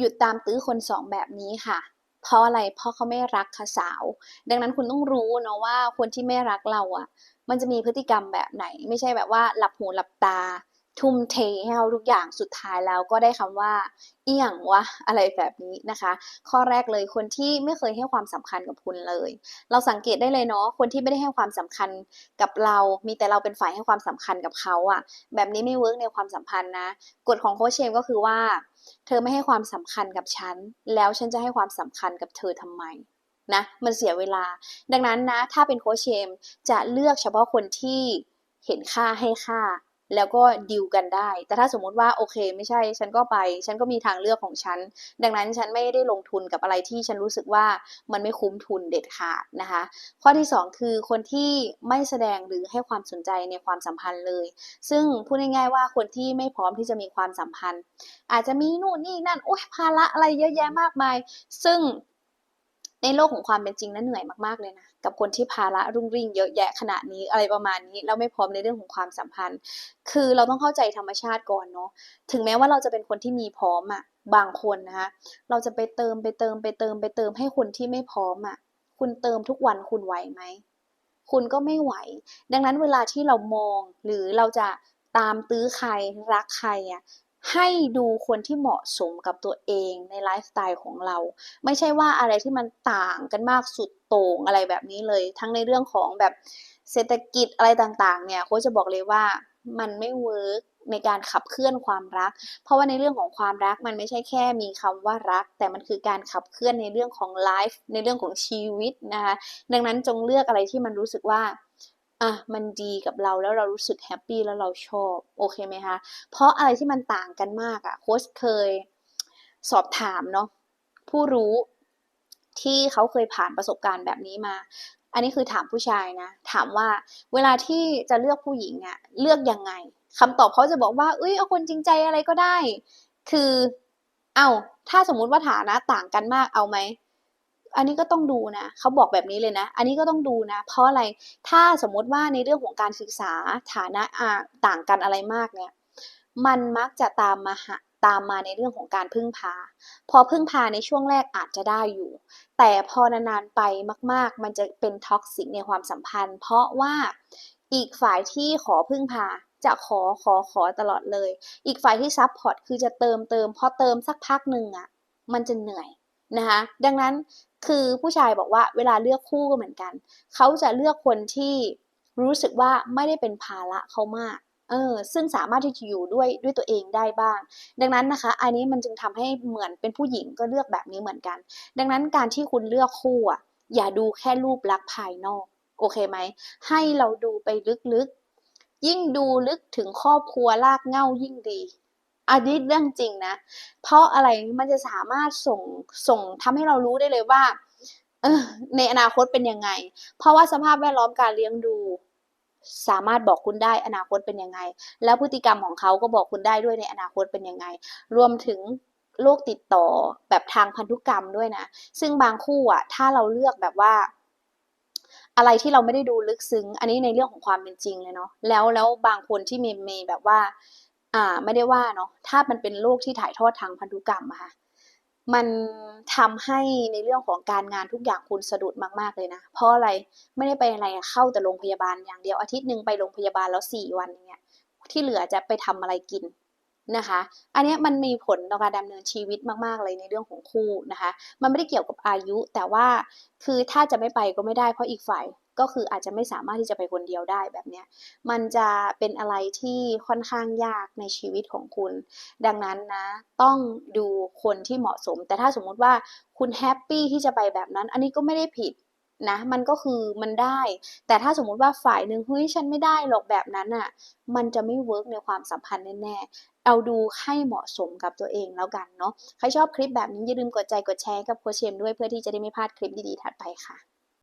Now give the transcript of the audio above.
หยุดตามตื้อคนสองแบบนี้ค่ะเพราะอะไรเพราะเขาไม่รักค่ะสาว ดังนั้นคุณต้องรู้เนาะว่าคนที่ไม่รักเราอะ่ะ มันจะมีพฤติกรรมแบบไหน ไม่ใช่แบบว่าหลับหูหลับตา ทุ่มเทให้เขาทุกอย่างสุดท้ายแล้วก็ได้คำว่าเอี่ยงวะอะไรแบบนี้นะคะ ข้อแรกเลยคนที่ไม่เคยให้ความสำคัญกับคุณเลย เราสังเกตได้เลยเนาะคนที่ไม่ได้ให้ความสำคัญกับเรา มีแต่เราเป็นฝ่ายให้ความสำคัญกับเขาอะ่ะแบบนี้ไม่เวิร์กในความสัมพันธ์นะกฎของโคชเชมก็คือว่า เธอไม่ให้ความสำคัญกับฉัน แล้วฉันจะให้ความสำคัญกับเธอทำไมนะมันเสียเวลา ดังนั้นนะถ้าเป็นโคชเชมจะเลือกเฉพาะคนที่เห็นค่าให้ค่า แล้วก็ดิวกันได้ แต่ถ้าสมมุติว่าโอเค ไม่ใช่ ฉันก็ไป ฉันก็มีทางเลือกของฉัน ดังนั้นฉันไม่ได้ลงทุนกับอะไรที่ฉันรู้สึกว่ามันไม่คุ้มทุนเด็ดขาดนะคะ ข้อที่ 2 คือคนที่ไม่แสดงหรือให้ความสนใจในความสัมพันธ์เลย ซึ่งพูดง่ายๆว่าคนที่ไม่พร้อมที่จะมีความสัมพันธ์ อาจจะมีนู่นนี่นั่นโอ้ยภาระอะไรเยอะแยะมากมาย ซึ่ง ในโลกของความเป็นจริงนั้นเหนื่อยมากๆเลยนะกับคนที่ภาระรุ่งริ่งเยอะแยะขนาดนี้อะไรประมาณนี้แล้วไม่พร้อมในเรื่องของความสัมพันธ์ คือเราต้องเข้าใจธรรมชาติก่อนเนาะถึงแม้ว่าเราจะเป็นคนที่มีพร้อมอะบางคนนะคะเราจะไปเติมไปเติมไปเติมไปเติมให้คนที่ไม่พร้อมอะคุณเติมทุกวันคุณไหวไหมคุณก็ไม่ไหว ดังนั้นเวลาที่เรามองหรือเราจะตามตื้อใครรักใครอะ ให้ดูคนที่เหมาะสมกับตัวเองในไลฟ์สไตล์ของเรา ไม่ใช่ว่าอะไรที่มันต่างกันมากสุดโต่งอะไรแบบนี้เลย ทั้งในเรื่องของแบบเศรษฐกิจอะไรต่างๆ เนี่ยโค้ชจะบอกเลยว่ามันไม่เวิร์กในการขับเคลื่อนความรัก เพราะว่าในเรื่องของความรักมันไม่ใช่แค่มีคำว่ารัก แต่มันคือการขับเคลื่อนในเรื่องของไลฟ์ในเรื่องของชีวิตนะคะดังนั้นจงเลือกอะไรที่มันรู้สึกว่า อะมันดีกับเราแล้วเรารู้สึกแฮปปี้แล้วเราชอบโอเคไหมคะเพราะอะไรที่มันต่างกันมากอะ่ะโค้ชเคยสอบถามเนาะผู้รู้ที่เขาเคยผ่านประสบการณ์แบบนี้มา อันนี้คือถามผู้ชายนะ ถามว่าเวลาที่จะเลือกผู้หญิงอะเลือกยังไงคำตอบเขาจะบอกว่าเอ้ยเอาคนจริงใจอะไรก็ได้ คือ เอาถ้าสมมุติว่าฐานะต่างกันมากเอาไหม อันนี้ก็ต้องดูนะเขาบอกแบบนี้เลยนะ อันนี้ก็ต้องดูนะ เพราะอะไรถ้าสมมติว่าในเรื่องของการศึกษาฐานะต่างกันอะไรมากเนี่ย มันมักจะตามมาหาตามมาในเรื่องของการพึ่งพา พอพึ่งพาในช่วงแรกอาจจะได้อยู่ แต่พอนานๆไปมาก ๆ มันจะเป็นท็อกซิกในความสัมพันธ์ เพราะว่าอีกฝ่ายที่ขอพึ่งพาจะขอขอขอตลอดเลย อีกฝ่ายที่ซับพอร์ตคือจะเติมเติมพอเติมสักพักหนึ่งอะ่ะ มันจะเหนื่อยนะคะ ดังนั้น คือผู้ชายบอกว่าเวลาเลือกคู่ก็เหมือนกัน เขาจะเลือกคนที่รู้สึกว่าไม่ได้เป็นภาระเขามากเออซึ่งสามารถที่จะอยู่ด้วยด้วยตัวเองได้บ้าง ดังนั้นนะคะ อันนี้มันจึงทำให้เหมือนเป็นผู้หญิงก็เลือกแบบนี้เหมือนกัน ดังนั้นการที่คุณเลือกคู่อะอย่าดูแค่รูปลักษณ์ภายนอก โอเคไหม ให้เราดูไปลึกๆ ยิ่งดูลึกถึงครอบครัวลากเง่ายิ่งดี อันนี้เรื่องจริงนะ เพราะอะไรมันจะสามารถส่งส่งทำให้เรารู้ได้เลยว่าเออในอนาคตเป็นยังไง เพราะว่าสภาพแวดล้อมการเลี้ยงดู สามารถบอกคุณได้อนาคตเป็นยังไง แล้วพฤติกรรมของเขาก็บอกคุณได้ด้วยในอนาคตเป็นยังไง รวมถึงโรคติดต่อแบบทางพันธุกรรมด้วยนะ ซึ่งบางคู่อะ ถ้าเราเลือกแบบว่า อะไรที่เราไม่ได้ดูลึกซึ้ง อันนี้ในเรื่องของความเป็นจริงเลยเนาะ แล้วแล้วบางคนที่มีมีแบบว่า อ่าไม่ได้ว่าเนาะถ้ามันเป็นโรคที่ถ่ายทอดทางพันธุกรรมอะค่ะมันทำให้ในเรื่องของการงานทุกอย่างคุณสะดุดมากๆเลยนะ เพราะอะไรไม่ได้ไปอะไรเข้าแต่โรงพยาบาลอย่างเดียวอาทิตย์หนึ่งไปโรงพยาบาลแล้วสี่วันอย่างเงี้ยที่เหลือจะไปทำอะไรกินนะคะ อันนี้มันมีผลต่อการดำเนินชีวิตมากๆเลยในเรื่องของคู่นะคะ มันไม่ได้เกี่ยวกับอายุ แต่ว่าคือถ้าจะไม่ไปก็ไม่ได้เพราะอีกฝ่าย ก็คืออาจจะไม่สามารถที่จะไปคนเดียวได้แบบเนี้ยมันจะเป็นอะไรที่ค่อนข้างยากในชีวิตของคุณ ดังนั้นนะต้องดูคนที่เหมาะสม แต่ถ้าสมมุติว่าคุณแฮปปี้ที่จะไปแบบนั้น อันนี้ก็ไม่ได้ผิดนะมันก็คือมันได้ แต่ถ้าสมมุติว่าฝ่ายหนึ่งเฮ้ยฉันไม่ได้หรอกแบบนั้นอะ มันจะไม่เวิร์กในความสัมพันธ์แน่ๆเอาดูให้เหมาะสมกับตัวเองแล้วกันเนาะใครชอบคลิปแบบนี้อย่าลืมกดใจกดแชร์กับโคเชมด้วยเพื่อที่จะได้ไม่พลาดคลิปดีๆถัดไปค่ะ